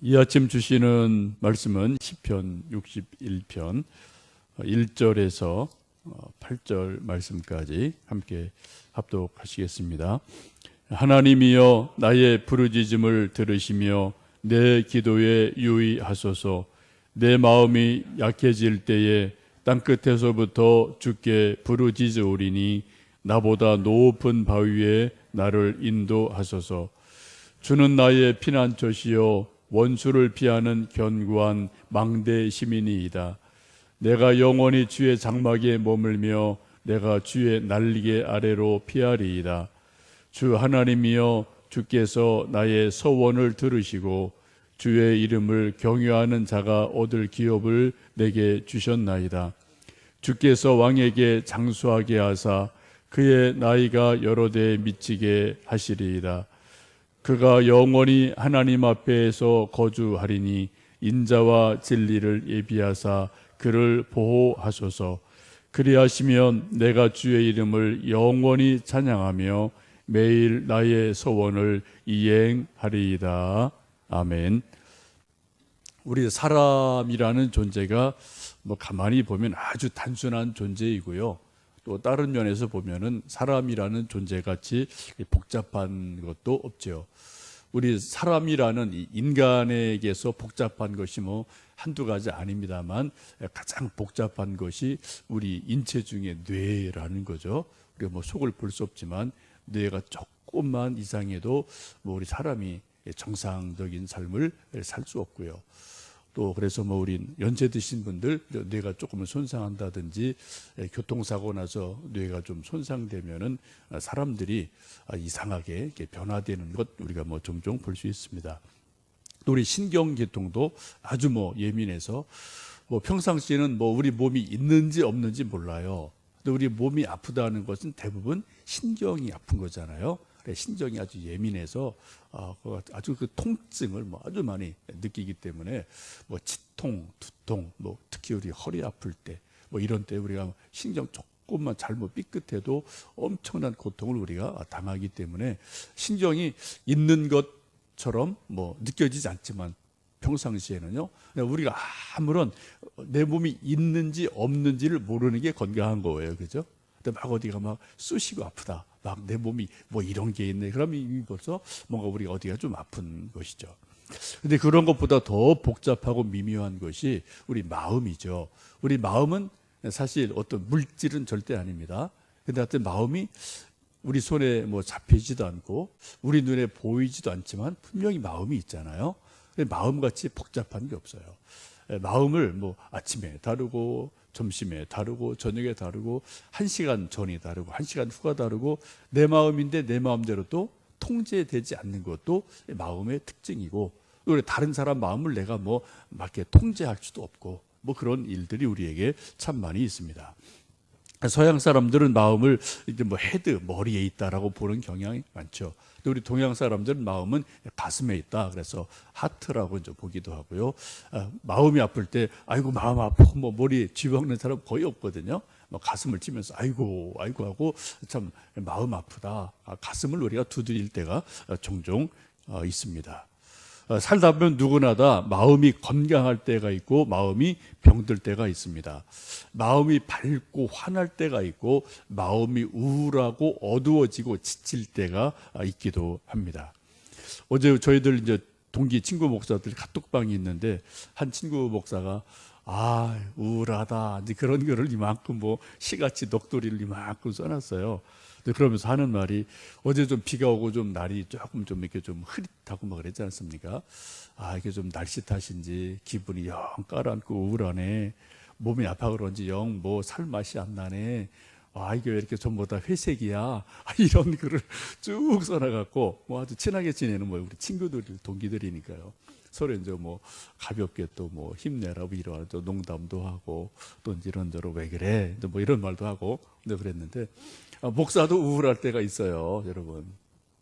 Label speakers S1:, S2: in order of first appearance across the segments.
S1: 이 아침 주시는 말씀은 시편 61편 1절에서 8절 말씀까지 함께 합독하시겠습니다. 하나님이여 나의 부르짖음을 들으시며 내 기도에 유의하소서 내 마음이 약해질 때에 땅 끝에서부터 주께 부르짖으오리니 나보다 높은 바위에 나를 인도하소서 주는 나의 피난처시요 원수를 피하는 견고한 망대 시민이이다. 내가 영원히 주의 장막에 머물며 내가 주의 날개 아래로 피하리이다. 주 하나님이여 주께서 나의 서원을 들으시고 주의 이름을 경유하는 자가 얻을 기업을 내게 주셨나이다. 주께서 왕에게 장수하게 하사 그의 나이가 여러 대에 미치게 하시리이다. 그가 영원히 하나님 앞에서 거주하리니 인자와 진리를 예비하사 그를 보호하소서. 그리하시면 내가 주의 이름을 영원히 찬양하며 매일 나의 소원을 이행하리이다. 아멘. 우리 사람이라는 존재가 뭐 가만히 보면 아주 단순한 존재이고요. 또 다른 면에서 보면은 사람이라는 존재 같이 복잡한 것도 없죠. 우리 사람이라는 이 인간에게서 복잡한 것이 뭐 한두 가지 아닙니다만 가장 복잡한 것이 우리 인체 중에 뇌라는 거죠. 우리가 뭐 속을 볼 수 없지만 뇌가 조금만 이상해도 뭐 우리 사람이 정상적인 삶을 살 수 없고요. 또 그래서 뭐 우리 연세 드신 분들 뇌가 조금 손상한다든지 교통사고 나서 뇌가 좀 손상되면은 사람들이 이상하게 이렇게 변화되는 것 우리가 뭐 종종 볼 수 있습니다. 또 우리 신경계통도 아주 뭐 예민해서 뭐 평상시에는 뭐 우리 몸이 있는지 없는지 몰라요. 근데 우리 몸이 아프다는 것은 대부분 신경이 아픈 거잖아요. 신경이 아주 예민해서 아, 아주 그 통증을 뭐 아주 많이 느끼기 때문에 뭐 치통, 두통, 뭐 특히 우리 허리 아플 때 뭐 이런 때 우리가 신경 조금만 잘못 삐끗해도 엄청난 고통을 우리가 당하기 때문에 신경이 있는 것처럼 뭐 느껴지지 않지만 평상시에는요. 우리가 아무런 내 몸이 있는지 없는지를 모르는 게 건강한 거예요. 그죠? 근데 막 어디가 막 쑤시고 아프다. 막 내 몸이 뭐 이런 게 있네. 그러면 벌써 뭔가 우리 어디가 좀 아픈 것이죠. 근데 그런 것보다 더 복잡하고 미묘한 것이 우리 마음이죠. 우리 마음은 사실 어떤 물질은 절대 아닙니다. 근데 하여튼 마음이 우리 손에 뭐 잡히지도 않고 우리 눈에 보이지도 않지만 분명히 마음이 있잖아요. 마음같이 복잡한 게 없어요. 마음을 뭐 아침에 다르고 점심에 다르고 저녁에 다르고 한 시간 전이 다르고 한 시간 후가 다르고 내 마음인데 내 마음대로 또 통제되지 않는 것도 마음의 특징이고 우리 다른 사람 마음을 내가 뭐 맞게 통제할 수도 없고 뭐 그런 일들이 우리에게 참 많이 있습니다. 서양 사람들은 마음을 이제 뭐 헤드 머리에 있다라고 보는 경향이 많죠. 우리 동양 사람들은 마음은 가슴에 있다. 그래서 하트라고 이제 보기도 하고요. 아, 마음이 아플 때 아이고 마음 아프고 뭐 머리 쥐박는 사람 거의 없거든요. 뭐 가슴을 찌면서 아이고 아이고 하고 참 마음 아프다. 아, 가슴을 우리가 두드릴 때가 종종 어, 있습니다. 어, 살다 보면 누구나 다 마음이 건강할 때가 있고 마음이 병들 때가 있습니다. 마음이 밝고 환할 때가 있고 마음이 우울하고 어두워지고 지칠 때가 있기도 합니다. 어제 저희들 이제 동기 친구 목사들 카톡방이 있는데 한 친구 목사가 아 우울하다 이제 그런 거를 이만큼 뭐 시같이 녹돌이를 이만큼 써놨어요. 그러면서 하는 말이 어제 좀 비가 오고 좀 날이 조금 좀 이렇게 좀 흐릿하고 막 그랬지 않습니까? 아 이게 좀 날씨 탓인지 기분이 영 깔아앉고 우울하네. 몸이 아파 그런지 영 뭐 살 맛이 안 나네. 아 이게 왜 이렇게 전부 다 회색이야? 아, 이런 글을 쭉 써놔갖고 뭐 아주 친하게 지내는 뭐 우리 친구들 동기들이니까요. 서로 이제 뭐 가볍게 또 뭐 힘내라고 이런 농담도 하고 또 이런저런 왜 그래? 뭐 이런 말도 하고 근데 그랬는데 아, 목사도 우울할 때가 있어요, 여러분.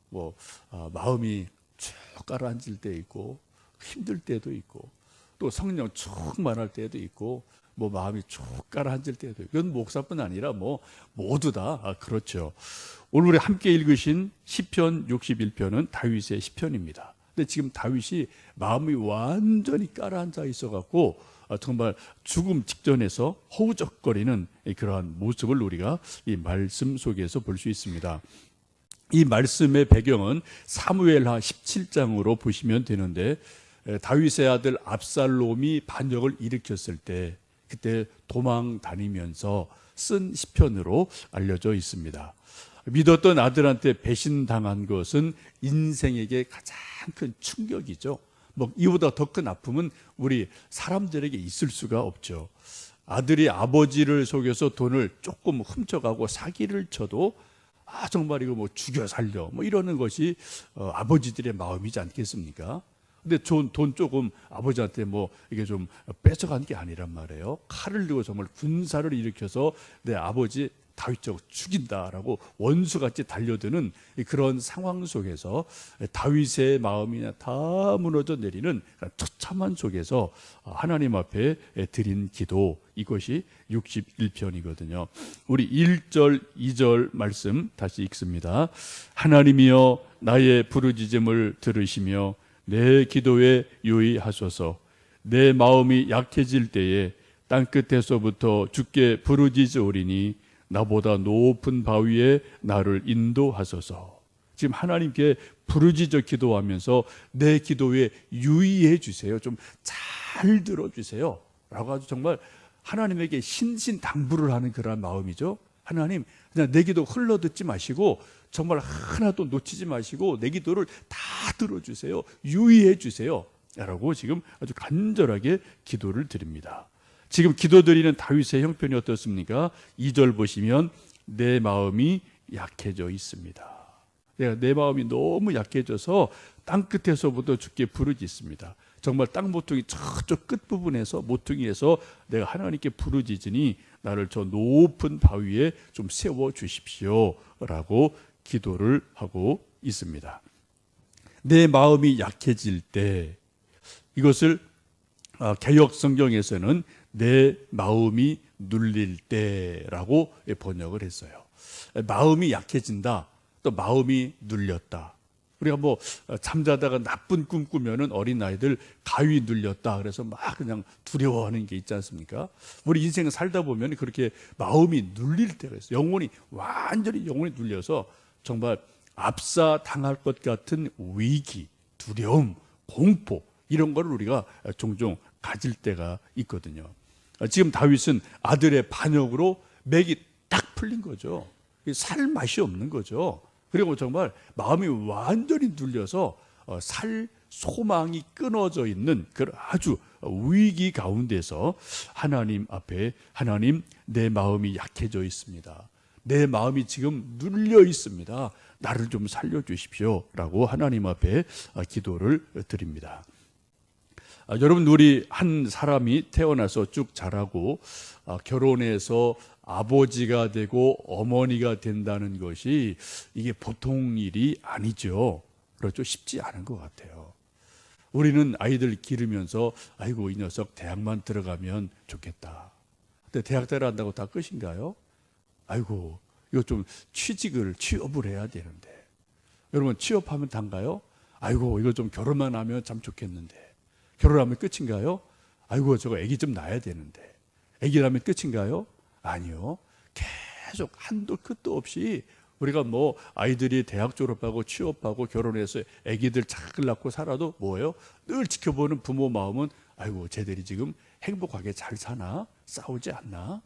S1: 뭐 아, 마음이 쭉 가라앉을 때 있고 힘들 때도 있고 또 성령 충만할 때도 있고 뭐 마음이 쭉 가라앉을 때도 있고 이건 목사뿐 아니라 뭐 모두 다 아, 그렇죠. 오늘 우리 함께 읽으신 시편 61편은 다윗의 시편입니다. 근데 지금 다윗이 마음이 완전히 깔아앉아 있어 갖고 아, 정말 죽음 직전에서 허우적거리는 그러한 모습을 우리가 이 말씀 속에서 볼 수 있습니다. 이 말씀의 배경은 사무엘하 17장으로 보시면 되는데 에, 다윗의 아들 압살롬이 반역을 일으켰을 때 그때 도망 다니면서 쓴 시편으로 알려져 있습니다. 믿었던 아들한테 배신당한 것은 인생에게 가장 큰 충격이죠. 뭐 이보다 더 큰 아픔은 우리 사람들에게 있을 수가 없죠. 아들이 아버지를 속여서 돈을 조금 훔쳐가고 사기를 쳐도 아 정말 이거 뭐 죽여 살려 뭐 이러는 것이 어, 아버지들의 마음이지 않겠습니까? 근데 돈, 돈 조금 아버지한테 뭐 이게 좀 뺏어간 게 아니란 말이에요. 칼을 들고 정말 군사를 일으켜서 내 아버지 다윗적 죽인다라고 원수같이 달려드는 이 그런 상황 속에서 다윗의 마음이 다 무너져 내리는 처참한 속에서 하나님 앞에 드린 기도 이것이 61편이거든요. 우리 1절, 2절 말씀 다시 읽습니다. 하나님이여 나의 부르짖음을 들으시며 내 기도에 유의하소서 내 마음이 약해질 때에 땅 끝에서부터 주께 부르짖으오리니 나보다 높은 바위에 나를 인도하소서. 지금 하나님께 부르짖어 기도하면서 내 기도에 유의해 주세요. 좀 잘 들어 주세요. 라고 아주 정말 하나님에게 신신당부를 하는 그런 마음이죠. 하나님, 그냥 내 기도 흘러 듣지 마시고 정말 하나도 놓치지 마시고 내 기도를 다 들어 주세요. 유의해 주세요. 라고 지금 아주 간절하게 기도를 드립니다. 지금 기도드리는 다윗의 형편이 어떻습니까? 2절 보시면 내 마음이 약해져 있습니다. 내가 내 마음이 너무 약해져서 땅 끝에서부터 죽게 부르짖습니다. 정말 땅 모퉁이 저쪽 끝 부분에서 모퉁이에서 내가 하나님께 부르짖으니 나를 저 높은 바위에 좀 세워 주십시오라고 기도를 하고 있습니다. 내 마음이 약해질 때 이것을 아, 개혁 성경에서는 내 마음이 눌릴 때라고 번역을 했어요. 마음이 약해진다. 또 마음이 눌렸다. 우리가 뭐 잠자다가 나쁜 꿈 꾸면은 어린 아이들 가위 눌렸다. 그래서 막 그냥 두려워하는 게 있지 않습니까? 우리 인생을 살다 보면 그렇게 마음이 눌릴 때가 있어요. 영혼이 완전히 영혼이 눌려서 정말 압사 당할 것 같은 위기, 두려움, 공포 이런 거를 우리가 종종 가질 때가 있거든요. 지금 다윗은 아들의 반역으로 맥이 딱 풀린 거죠. 살 맛이 없는 거죠. 그리고 정말 마음이 완전히 눌려서 어, 살 소망이 끊어져 있는 그 아주 위기 가운데서 하나님 앞에 하나님 내 마음이 약해져 있습니다. 내 마음이 지금 눌려 있습니다. 나를 좀 살려 주십시오라고 하나님 앞에 어, 기도를 드립니다. 아, 여러분 우리 한 사람이 태어나서 쭉 자라고 아, 결혼해서 아버지가 되고 어머니가 된다는 것이 이게 보통 일이 아니죠. 그렇죠. 쉽지 않은 것 같아요. 우리는 아이들 기르면서 아이고 이 녀석 대학만 들어가면 좋겠다. 근데 대학 들어간다고 다 끝인가요? 아이고 이거 좀 취직을 취업을 해야 되는데 여러분 취업하면 단가요? 아이고 이거 좀 결혼만 하면 참 좋겠는데 결혼하면 끝인가요? 아이고 저거 아기 좀 낳아야 되는데 아기 낳으면 끝인가요? 아니요. 계속 한도 끝도 없이 우리가 뭐 아이들이 대학 졸업하고 취업하고 결혼해서 아기들 잘 낳고 살아도 뭐예요? 늘 지켜보는 부모 마음은 아이고 쟤들이 지금 행복하게 잘 사나? 싸우지 않나?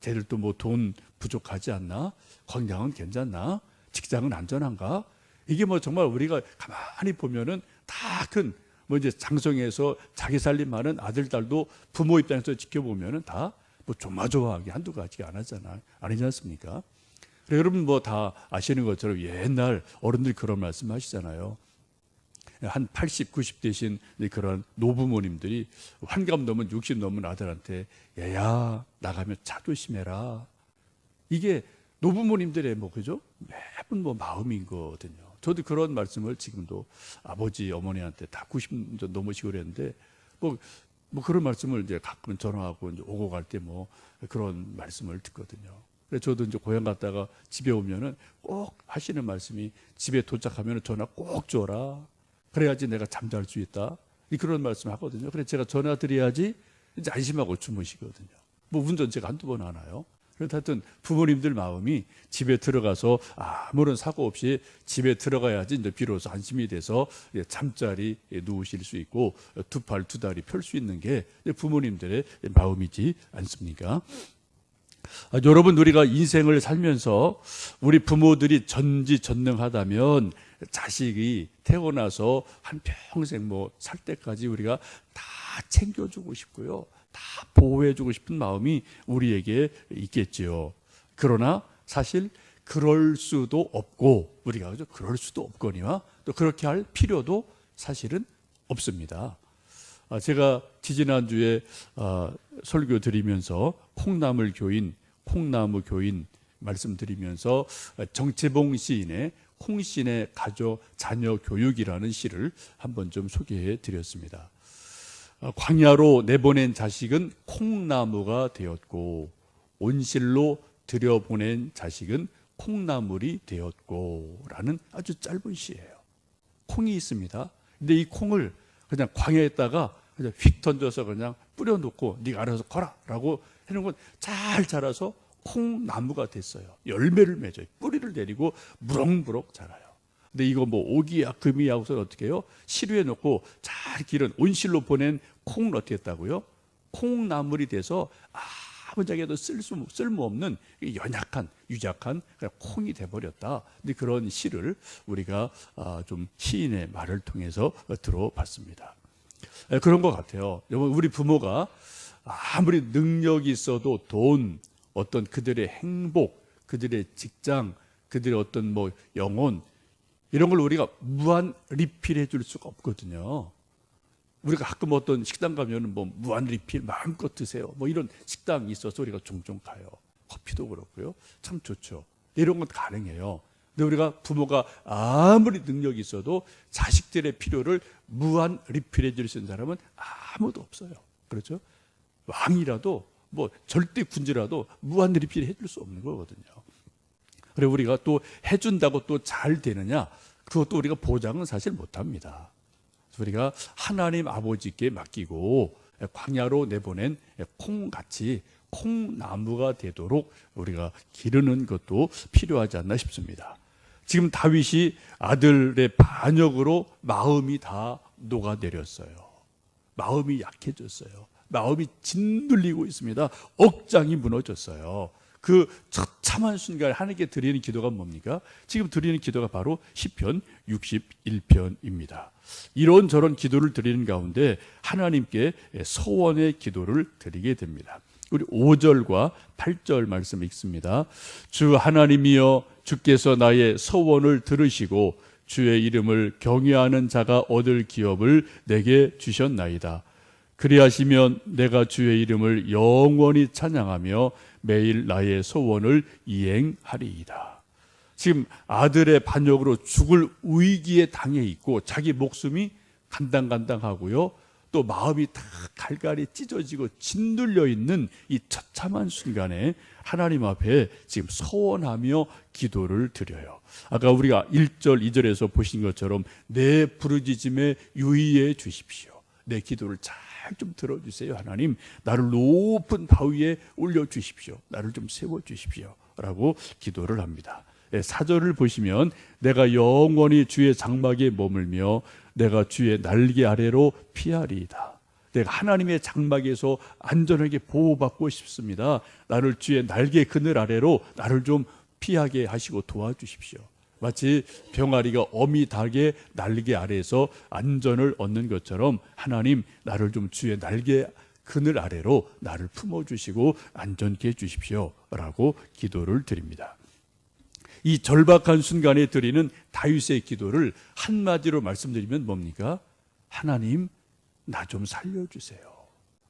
S1: 쟤들도 뭐 돈 부족하지 않나? 건강은 괜찮나? 직장은 안전한가? 이게 뭐 정말 우리가 가만히 보면은 다큰 뭐 이제 장성해서 자기 살림하는 아들 딸도 부모 입장에서 지켜보면은 다 뭐 조마조마하게 한두 가지가 안 하잖아. 아니지 않습니까? 그래, 여러분 뭐 다 아시는 것처럼 옛날 어른들이 그런 말씀 하시잖아요. 한 80, 90 되신 그런 노부모님들이 환갑 넘은 60 넘은 아들한테 얘야 나가면 차 조심해라. 이게 노부모님들의 뭐 그죠? 매번 뭐 마음인 거거든요. 저도 그런 말씀을 지금도 아버지 어머니한테 다 90 넘으시고 그랬는데 뭐, 뭐 그런 말씀을 이제 가끔 전화하고 이제 오고 갈 때 뭐 그런 말씀을 듣거든요. 그래서 저도 이제 고향 갔다가 집에 오면은 꼭 하시는 말씀이 집에 도착하면 전화 꼭 줘라. 그래야지 내가 잠잘 수 있다. 이 그런 말씀 하거든요. 그래서 제가 전화 드려야지 이제 안심하고 주무시거든요. 뭐 운전 제가 한두 번 하나요? 하여튼 부모님들 마음이 집에 들어가서 아무런 사고 없이 집에 들어가야지 이제 비로소 안심이 돼서 이제 잠자리 누우실 수 있고 두 팔 두 다리 펼 수 있는 게 부모님들의 마음이지 않습니까? 아, 여러분 우리가 인생을 살면서 우리 부모들이 전지전능하다면 자식이 태어나서 한 평생 뭐 살 때까지 우리가 다 챙겨주고 싶고요. 다 보호해주고 싶은 마음이 우리에게 있겠지요. 그러나 사실 그럴 수도 없고 우리가 그죠? 그럴 수도 없거니와 또 그렇게 할 필요도 사실은 없습니다. 아, 제가 지지난 주에 아, 설교 드리면서 콩나물 교인, 콩나무 교인 말씀드리면서 정채봉 시인의 콩신의 가족 자녀 교육이라는 시를 한번 좀 소개해 드렸습니다. 아, 광야로 내보낸 자식은 콩나무가 되었고 온실로 들여보낸 자식은 콩나물이 되었고라는 아주 짧은 시예요. 콩이 있습니다. 근데 이 콩을 그냥 광야에다가 그냥 휙 던져서 그냥 뿌려놓고 네가 알아서 커라라고 해놓은 건 잘 자라서 콩나무가 됐어요. 열매를 맺어요. 뿌리를 내리고 무럭무럭 자라요. 근데 이거 뭐 오기야 금이야 하고서 어떻게 해요? 시루에 놓고 잘 기른 온실로 보낸 콩을 어떻게 했다고요? 콩나물이 돼서 아무짝에도 쓸수 쓸모없는 연약한 유약한 콩이 돼버렸다. 근데 그런 시를 우리가 아, 좀 시인의 말을 통해서 들어봤습니다. 에, 그런 것 같아요. 여러분 우리 부모가 아무리 능력이 있어도 돈, 어떤 그들의 행복, 그들의 직장, 그들의 어떤 뭐 영혼 이런 걸 우리가 무한 리필해 줄 수가 없거든요. 우리가 가끔 어떤 식당 가면은 뭐 무한 리필 마음껏 드세요. 뭐 이런 식당이 있어서 우리가 종종 가요. 커피도 그렇고요. 참 좋죠. 이런 건 가능해요. 근데 우리가 부모가 아무리 능력이 있어도 자식들의 필요를 무한 리필해 줄 수 있는 사람은 아무도 없어요. 그렇죠? 왕이라도 뭐 절대 군주라도 무한 리필 해 줄 수 없는 거거든요. 그래 우리가 또 해준다고 또 잘 되느냐? 그것도 우리가 보장은 사실 못합니다. 우리가 하나님 아버지께 맡기고 광야로 내보낸 콩같이 콩나무가 되도록 우리가 기르는 것도 필요하지 않나 싶습니다. 지금 다윗이 아들의 반역으로 마음이 다 녹아내렸어요. 마음이 약해졌어요. 마음이 짓눌리고 있습니다. 억장이 무너졌어요. 그 처참한 순간에 하나님께 드리는 기도가 뭡니까? 지금 드리는 기도가 바로 시편 61편입니다. 이런 저런 기도를 드리는 가운데 하나님께 서원의 기도를 드리게 됩니다. 우리 5절과 8절 말씀 읽습니다. 주 하나님이여 주께서 나의 서원을 들으시고 주의 이름을 경외하는 자가 얻을 기업을 내게 주셨나이다. 그리하시면 내가 주의 이름을 영원히 찬양하며 매일 나의 소원을 이행하리이다. 지금 아들의 반역으로 죽을 위기에 당해 있고 자기 목숨이 간당간당하고요. 또 마음이 다 갈갈이 찢어지고 짓눌려 있는 이 처참한 순간에 하나님 앞에 지금 서원하며 기도를 드려요. 아까 우리가 1절, 2절에서 보신 것처럼 내 부르짖음에 유의해 주십시오. 내 기도를 잘 좀 들어주세요. 하나님, 나를 높은 바위에 올려주십시오. 나를 좀 세워주십시오. 라고 기도를 합니다. 예, 사절을 보시면 내가 영원히 주의 장막에 머물며 내가 주의 날개 아래로 피하리이다. 내가 하나님의 장막에서 안전하게 보호받고 싶습니다. 나를 주의 날개 그늘 아래로 나를 좀 피하게 하시고 도와주십시오. 마치 병아리가 어미 닭의 날개 아래에서 안전을 얻는 것처럼 하나님 나를 좀 주의 날개 그늘 아래로 나를 품어 주시고 안전케 해 주십시오라고 기도를 드립니다. 이 절박한 순간에 드리는 다윗의 기도를 한마디로 말씀드리면 뭡니까? 하나님 나 좀 살려 주세요.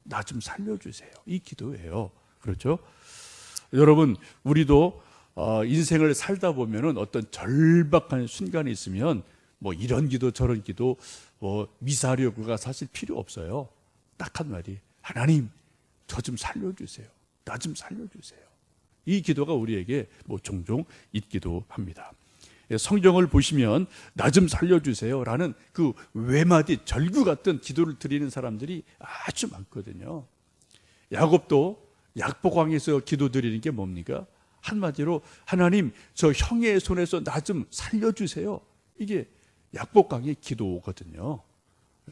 S1: 나 좀 살려 주세요. 이 기도예요. 그렇죠? 여러분 우리도 어, 인생을 살다 보면은 어떤 절박한 순간이 있으면 뭐 이런 기도 저런 기도 뭐 미사려구가 사실 필요 없어요. 딱한 마디 하나님 저 좀 살려주세요. 나 좀 살려주세요. 이 기도가 우리에게 뭐 종종 있기도 합니다. 예, 성경을 보시면 나 좀 살려주세요라는 그 외마디 절규 같은 기도를 드리는 사람들이 아주 많거든요. 야곱도 약복왕에서 기도 드리는 게 뭡니까? 한마디로 하나님 저 형의 손에서 나 좀 살려주세요. 이게 약복강의 기도거든요.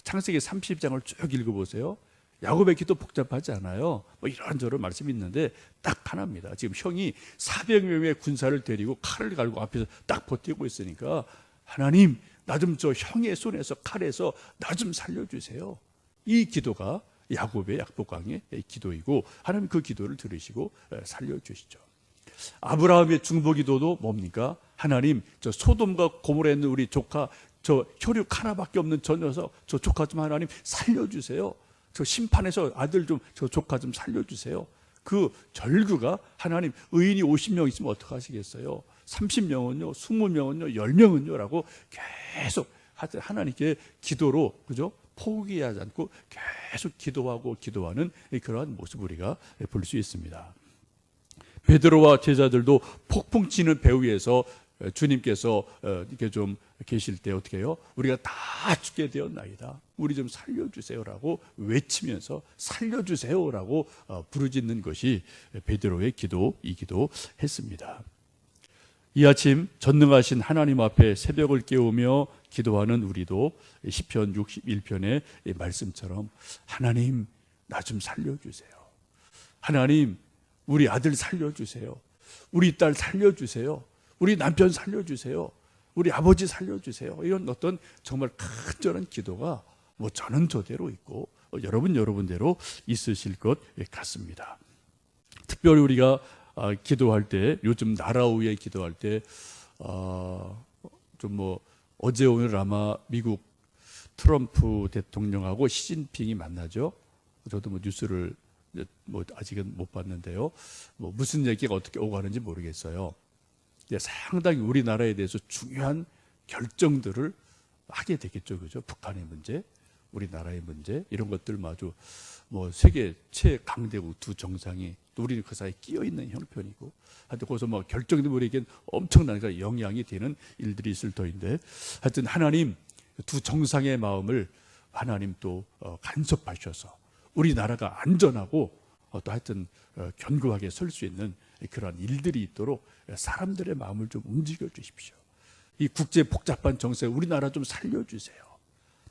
S1: 창세기 30장을 쭉 읽어보세요. 야곱의 기도 복잡하지 않아요. 뭐 이런저런 말씀이 있는데 딱 하나입니다. 지금 형이 400명의 군사를 데리고 칼을 갈고 앞에서 딱 버티고 있으니까 하나님 나 좀 저 형의 손에서 칼에서 나 좀 살려주세요. 이 기도가 야곱의 약복강의 기도이고 하나님 그 기도를 들으시고 살려주시죠. 아브라함의 중보기도도 뭡니까? 하나님 저 소돔과 고모라에 있는 우리 조카 저 혈육 하나밖에 없는 저 녀석 저 조카 좀 하나님 살려주세요. 저 심판에서 아들 좀 저 조카 좀 살려주세요. 그 절규가 하나님 의인이 50명 있으면 어떡하시겠어요? 30명은요, 20명은요, 10명은요 라고 계속 하여튼 하나님께 기도로 그죠? 포기하지 않고 계속 기도하고 기도하는 그러한 모습 우리가 볼 수 있습니다. 베드로와 제자들도 폭풍 치는 배 위에서 주님께서 어, 이렇게 좀 계실 때 어떻게 해요? 우리가 다 죽게 되었나이다. 우리 좀 살려주세요라고 외치면서 살려주세요라고 어, 부르짖는 것이 베드로의 기도이기도 했습니다. 이 아침 전능하신 하나님 앞에 새벽을 깨우며 기도하는 우리도 시편 61편의 말씀처럼 하나님 나 좀 살려주세요. 하나님 우리 아들 살려주세요. 우리 딸 살려주세요. 우리 남편 살려주세요. 우리 아버지 살려주세요. 이런 어떤 정말 간절한 기도가 뭐 저는 저대로 있고 어, 여러분 여러분대로 있으실 것 같습니다. 특별히 우리가 아, 기도할 때 요즘 나라 위에 기도할 때 좀 뭐 어제 오늘 아마 미국 트럼프 대통령하고 시진핑이 만나죠. 저도 뭐 뉴스를 뭐 아직은 못 봤는데요. 뭐 무슨 얘기가 어떻게 오고 가는지 모르겠어요. 상당히 우리나라에 대해서 중요한 결정들을 하게 되겠죠, 그죠? 북한의 문제, 우리나라의 문제 이런 것들 마주 뭐 세계 최강대국 두 정상이 또 우리는 그 사이에 끼어 있는 형편이고 하여튼 거기서 뭐 결정된 우리에겐 엄청난 그 영향이 되는 일들이 있을 터인데 하여튼 하나님 두 정상의 마음을 하나님 또 어, 간섭하셔서 우리나라가 안전하고 어, 또 하여튼 어, 견고하게 설 수 있는 그러한 일들이 있도록 사람들의 마음을 좀 움직여 주십시오. 이 국제 복잡한 정세 우리나라 좀 살려주세요.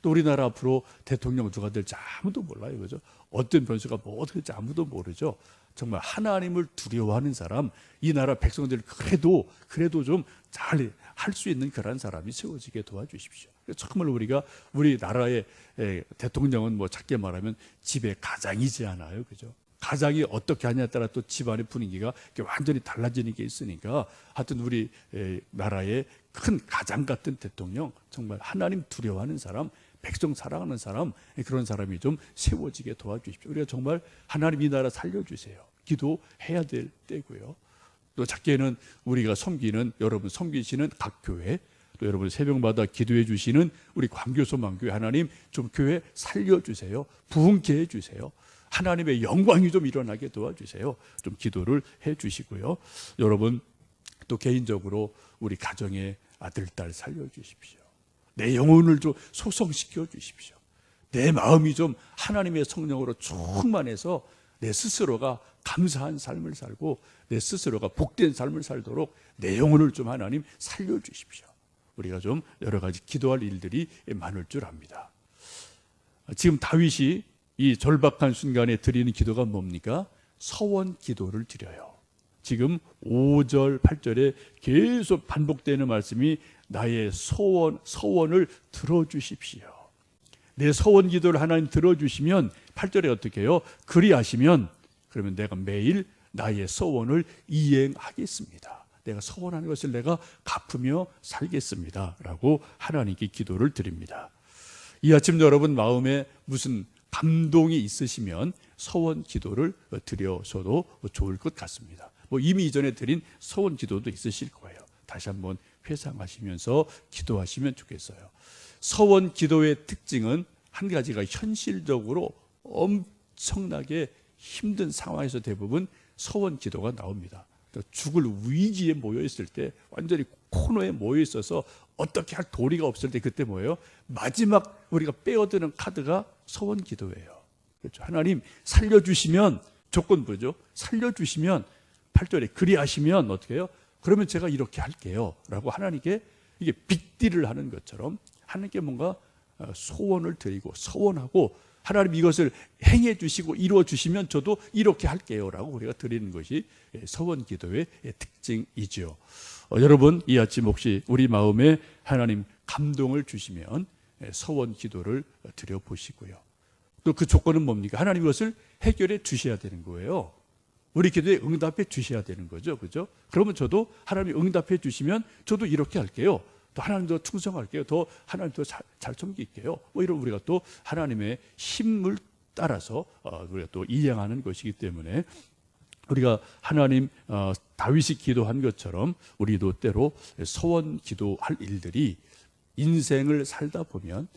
S1: 또 우리나라 앞으로 대통령 누가 될지 아무도 몰라요. 그죠? 어떤 변수가 뭐 어떻게 될지 아무도 모르죠. 정말 하나님을 두려워하는 사람, 이 나라 백성들 그래도, 그래도 좀 잘 할 수 있는 그런 사람이 세워지게 도와주십시오. 정말 우리가 우리 나라의 에, 대통령은 뭐 작게 말하면 집의 가장이지 않아요. 그죠? 가장이 어떻게 하냐에 따라 또 집안의 분위기가 완전히 달라지는 게 있으니까 하여튼 우리 에, 나라의 큰 가장 같은 대통령 정말 하나님 두려워하는 사람 백성 사랑하는 사람 그런 사람이 좀 세워지게 도와주십시오. 우리가 정말 하나님 이 나라 살려주세요. 기도해야 될 때고요. 또 작게는 우리가 섬기는 여러분 섬기시는 각 교회 또 여러분 새벽마다 기도해 주시는 우리 광교소망교회 하나님 좀 교회 살려주세요. 부흥케 해주세요. 하나님의 영광이 좀 일어나게 도와주세요. 좀 기도를 해 주시고요. 여러분 또 개인적으로 우리 가정의 아들, 딸 살려주십시오. 내 영혼을 좀 소성시켜 주십시오. 내 마음이 좀 하나님의 성령으로 충만해서 내 스스로가 감사한 삶을 살고 내 스스로가 복된 삶을 살도록 내 영혼을 좀 하나님 살려주십시오. 우리가 좀 여러 가지 기도할 일들이 많을 줄 압니다. 지금 다윗이 이 절박한 순간에 드리는 기도가 뭡니까? 서원 기도를 드려요. 지금 5절, 8절에 계속 반복되는 말씀이 나의 소원, 서원을 들어주십시오. 내 서원 기도를 하나님 들어주시면 8절에 어떻게 해요? 그리하시면 그러면 내가 매일 나의 서원을 이행하겠습니다. 내가 서원하는 것을 내가 갚으며 살겠습니다. 라고 하나님께 기도를 드립니다. 이 아침 여러분 마음에 무슨 감동이 있으시면 서원 기도를 드려서도 좋을 것 같습니다. 뭐 이미 이전에 드린 서원 기도도 있으실 거예요. 다시 한번 회상하시면서 기도하시면 좋겠어요. 서원 기도의 특징은 한 가지가 현실적으로 엄청나게 힘든 상황에서 대부분 서원 기도가 나옵니다. 죽을 위기에 모여 있을 때 완전히 코너에 모여 있어서 어떻게 할 도리가 없을 때 그때 뭐예요? 마지막 우리가 빼어드는 카드가 서원 기도예요. 그렇죠. 하나님 살려주시면 조건부죠. 살려주시면 8절에 그리하시면 어떻게 해요? 그러면 제가 이렇게 할게요. 라고 하나님께 이게 빅딜을 하는 것처럼 하나님께 뭔가 어, 소원을 드리고 서원하고 하나님 이것을 행해 주시고 이루어 주시면 저도 이렇게 할게요라고 우리가 드리는 것이 예, 서원 기도의 예, 특징이죠. 어, 여러분 이 아침 혹시 우리 마음에 하나님 감동을 주시면 예, 서원 기도를 드려 보시고요. 또 그 조건은 뭡니까? 하나님 이것을 해결해 주셔야 되는 거예요. 우리 기도에 응답해 주셔야 되는 거죠. 그죠? 그러면 저도 하나님이 응답해 주시면 저도 이렇게 할게요. 더 충성할게요. 더 하나님 더 잘, 잘 섬길게요. 뭐 이런 우리가 또 하나님의 힘을 따라서 어, 우리가 또 이행하는 것이기 때문에 우리가 하나님 어, 다윗이 기도한 것처럼 우리도 때로 서원 기도할 일들이 인생을 살다 보면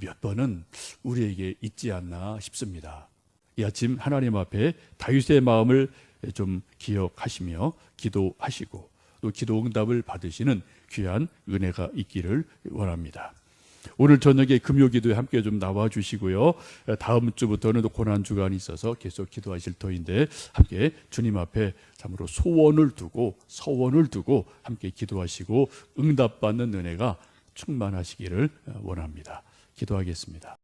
S1: 몇 번은 우리에게 있지 않나 싶습니다. 이 아침 하나님 앞에 다윗의 마음을 좀 기억하시며 기도하시고 또 기도 응답을 받으시는 귀한 은혜가 있기를 원합니다. 오늘 저녁에 금요 기도에 함께 좀 나와 주시고요. 다음 주부터는 또 고난 주간이 있어서 계속 기도하실 터인데 함께 주님 앞에 참으로 소원을 두고 서원을 두고 함께 기도하시고 응답받는 은혜가 충만하시기를 원합니다. 기도하겠습니다.